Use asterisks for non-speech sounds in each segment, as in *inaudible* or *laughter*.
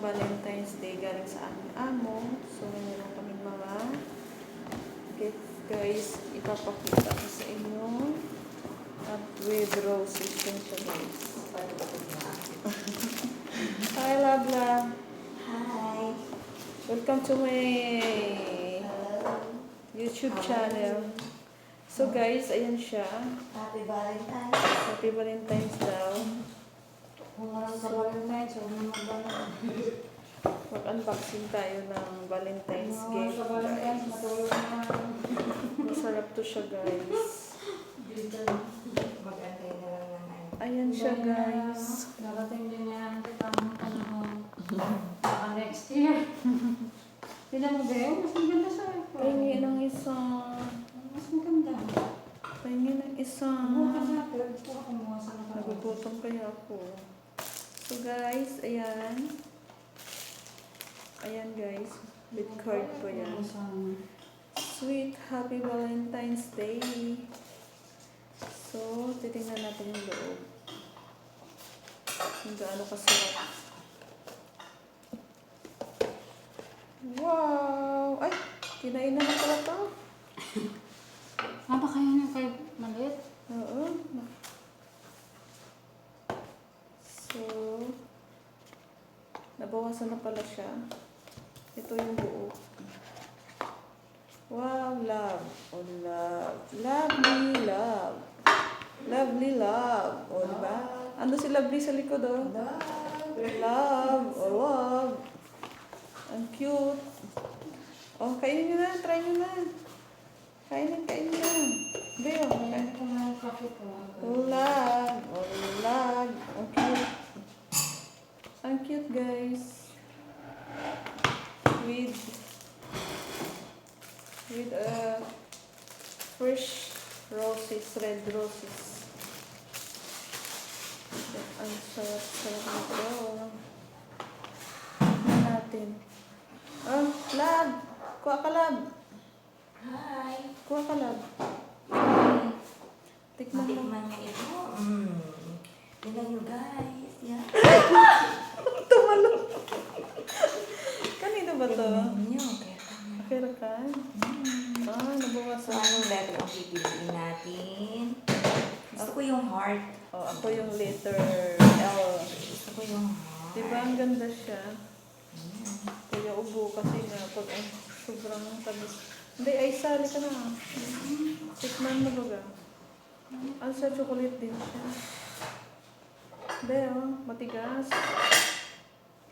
So, meron kaming mga gift guys. Ipapakita ko sa inyo. At with roses din siya guys. *laughs* Hi, love, love. Hi. Welcome to my YouTube channel. So guys, ayan siya. Happy Valentine's. Happy Valentine's daw. Kung walang sa Valentine's, huwag na mag-Valentine's. Mag-unboxing tayo ng Valentine's gift. sa Valentine's, guys. matulog na. Masarap to siya guys. Mag-antay na lang ng ano. Ayan siya guys. Darating din yan ang tamang panahon. Baka next year. Tignan mo ba yun? Mas maganda sa iPhone. Pahingi ng isa. Mas maganda. Pahingi ng isa. Ka sa akin. Gusto ko kumuha sa akin. Nagugutom kaya ako. So guys, ayan. Ayan guys. With card po yan. Sweet Happy Valentine's Day. So, titingnan natin yung loob. Kung gaano kasarap. Wow! Ay! Kinain na pala to. Yun yung kay maliit? Oo. So, nabawasan na pala siya. Ito yung buo. Wow, love. Oh, love. Lovely love. Lovely love. O, diba? Ando si Lovely sa likod, oh. Love. Oh, love. Ang cute. Oh, kainin nyo na. Try nyo na. Kainin, kainin na. Beo, kainin. Ayan ko na yung coffee ko. Ulag, ulag. Ang cute. Ang cute, guys. With, with uh, fresh roses, red roses. Ang sarap-sarap nito. Tignan natin. Ah, lab! Kuha ka, lab! Hi. Kuha ka, lab. Tikman mo. Matikman niyo ito. Mm. Tingnan niyo guys. Yan. *laughs* Tumalo. Kanino ba to? Tingnan niyo. Kaya ka? Mm. Ah, So, nabawasan. anong letter ang pipiliin natin? Gusto ko yung heart. Oh, ako yung letter L. Gusto ko yung heart. Di ba ang ganda siya? Mm. Kaya ubo kasi nga pag ang sobrang tamis. Hindi, ay sali ka na. Tikman mo ba? Ang sa chocolate din siya. Hindi, oh, matigas.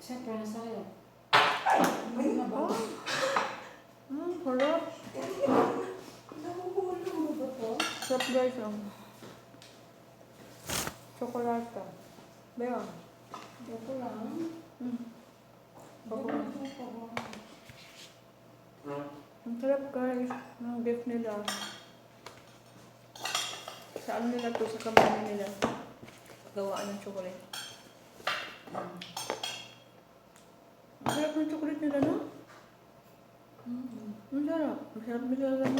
Siyempre, nasa rin. Oh. Mm, harap. Nahuhulog mo ba to? Sarap guys, oh. Chocolate. Beo. Ito lang. Mm. Ko. Ang sarap guys, ng beef nila. Sa ano nila to, sa kamay nila. Gawaan ng chocolate. Ang sarap ng chocolate nila, no? Mm. Ang sarap. Masarap nila lang.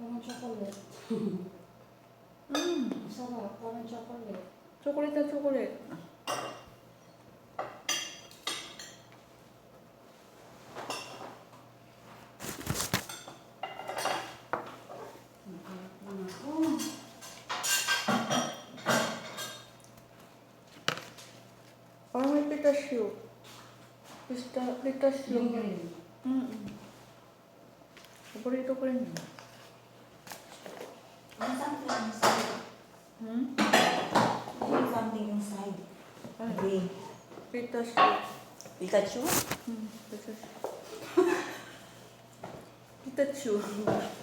Parang chocolate. Mm. Sarap. Parang chocolate. Chocolate na chocolate. Parang may pitasyo. Pista, pitasyo. Yung green. Mm. Paborito ko rin yun. Ano something inside? Hmm? Ano something inside? Ay, Green. pitasyo. Pikachu? Hmm, pitasyo. *laughs* Pitasyo.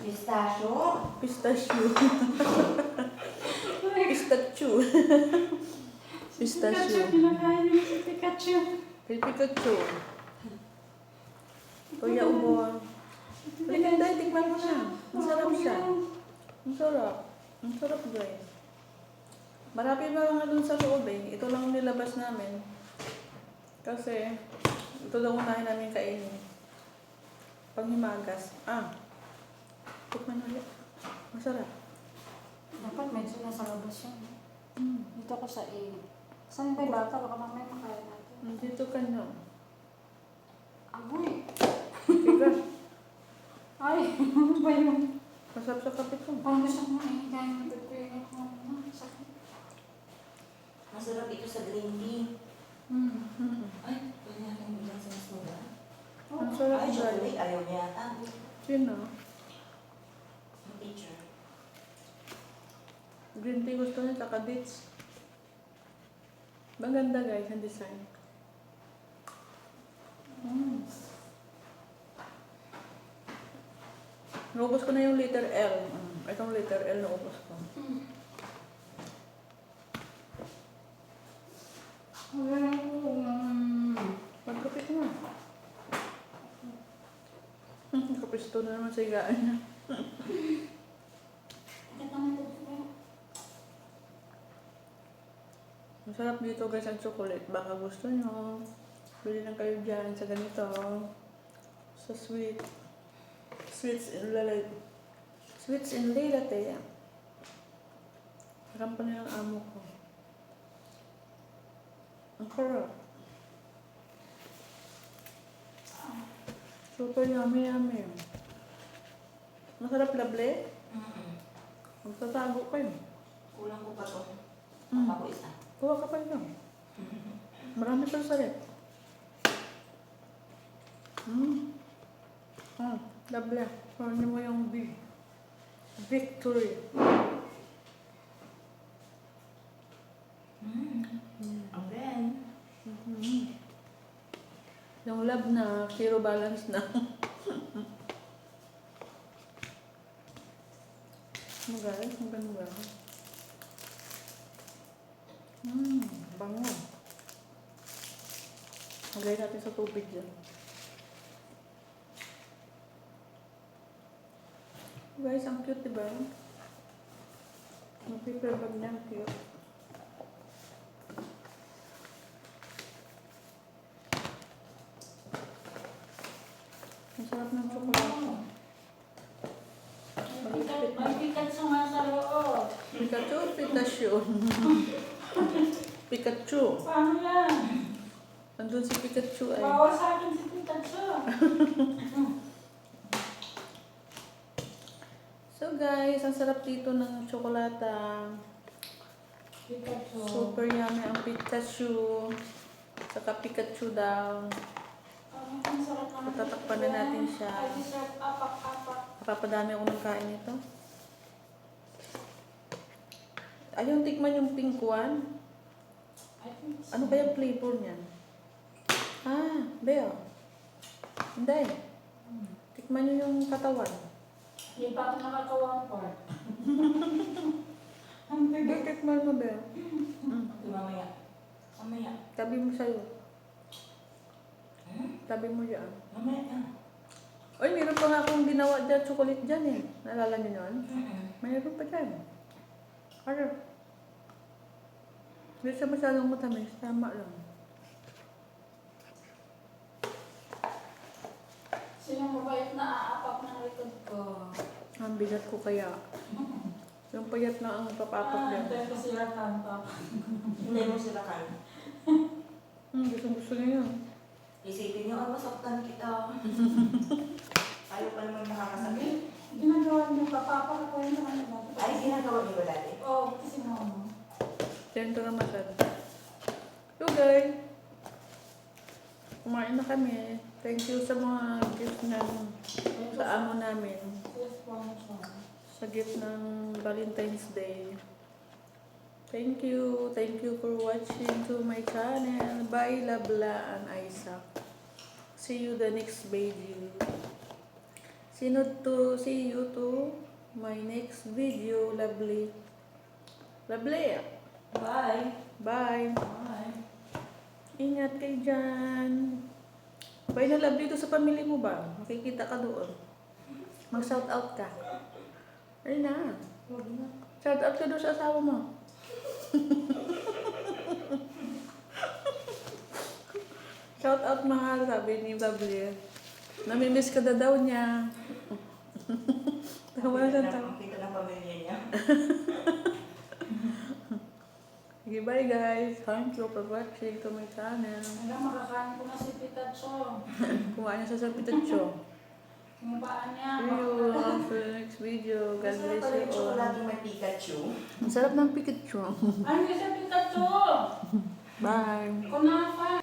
Pistachio? Pistachio. *laughs* Pistachio. *laughs* Pistachio. Kinakain niyo si Pikachu. Kay Pikachu. Kuya Ubo. Halika tayo, tikman mo na. Ang sarap siya. Ang sarap. Ang sarap guys. Marami pa nga dun sa loob eh. Ito lang ang nilabas namin. Kasi, ito daw unahin namin kainin. Panghimagas. Ah. Tikman ulit. Masarap. Dapat medyo nasa labas yan. Mm. Dito ko sa A. Saan ba yung bata? Baka mamaya makain natin. Nandito ka na. Agoy! Ay, *laughs* ano ba yun? Masarap sa kape ko. Parang gusto ko mahihigayin ng tagkuyin ako. Sakit. Masarap ito sa green tea. Mm. Mm. Ay, panyari mo dyan sa soda. Oh, Ang sarap Ay, ng chocolate. Ayaw niya yata. Sino? Ang teacher. Green tea gusto niya, saka dates. Maganda guys, ang design. Mm. Naubos ko na yung letter L. Mm. Itong letter L naubos ko. Ko. um, Magkapit mo. Kapisto na naman sa higaan niya. Ito naman ito ba? Dito guys ang chocolate. Baka gusto nyo. Bili lang kayo dyan sa ganito. Sa sweet. Sweets in lalay. Sweets in latte. Haram pa nilang amo ko. Ang sarap. Super yummy yummy. Masarap lable. Mm-mm. Magtatago kayo. Kulang ko pa to. Mm. Papa ko isa. Kuha ka pa lang. Marami pa sa rin. Mm. Ah, double. Parang mo yung big. Victory. Mm. Again. Mhm. Yung lab na, zero balance na. *laughs* Ano guys? Ang ganda. Mmm, bango. Lagay natin sa tubig dyan. Guys, ang cute diba? Ang paper bag niya, ang cute. Ang sarap ng pikat- May Pikachu nga sa loob. Pikachu, Pikachu. *laughs* Pikachu. Paano yan? Andun si Pikachu ay. Bawal sa akin si Pikachu. *laughs* So guys, ang sarap dito ng tsokolata. Pikachu. Super yummy ang Pikachu. Saka Pikachu daw. Patatakpan na natin siya. Papadami ako ng kain nito. Ayun, tikman yung pink one. Ano kaya flavor niyan? Ah, Beo. Hindi. Tikman nyo yung katawan. Hindi pa ako nakakawang part. Ang bigat. Tikman mo, Beo. Mm. Mamaya. Mamaya. Tabi mo sa'yo. Hmm? Tabi mo dyan. Mamaya. ah. Ay, meron pa nga akong ginawa dyan, chocolate dyan eh. Naalala niyo yun? Mm-mm. *laughs* Mayroon pa dyan. Ano? Hindi siya masyadong matamis. Tama lang. Sino mabait na aapak ko? Ang bigat ko kaya. Yung payat na ang papapak Ah, dyan. dahil kasi yan tanta. Hindi mo sila kan. Hmm, gusto gusto niya yun. Isipin niyo, ay masaktan kita. *laughs* Ayaw pa naman nakakasakit. Ginagawa niyo papapak ko yun sa kanila. Ay, ginagawa niyo ba dati? Oo, oh, kasi mama. Sento na masad. So guys, kumain na kami. Thank you sa mga gift na sa amo namin. Sa gift ng Valentine's Day. Thank you. Thank you for watching to my channel. Bye, Labla and Isaac. See you the next video. Sino to see you to my next video, lovely. Lovely. Bye. Bye. Bye. Ingat kayo dyan. Bye na lovely to sa pamilya mo ba? Makikita ka doon. Mag-shout out ka. Ayun na. Shout out ka doon sa asawa mo. *laughs* Shout out mahal, sabi ni Babli. Namimiss ka na daw niya. *laughs* Tawa siya ng- tawa. Kita ng pamilya niya. *laughs* Okay, bye guys. Thank you for watching to my channel. Hanggang makakain ko na si Pikachu. *laughs* Kumain na siya sa pitacho. Yung paa niya. See you on the next video. God Masarap bless pala you yung all. chocolate may Pikachu. Ang sarap ng Pikachu. Ano yung sa Pikachu? Bye. Kunafa.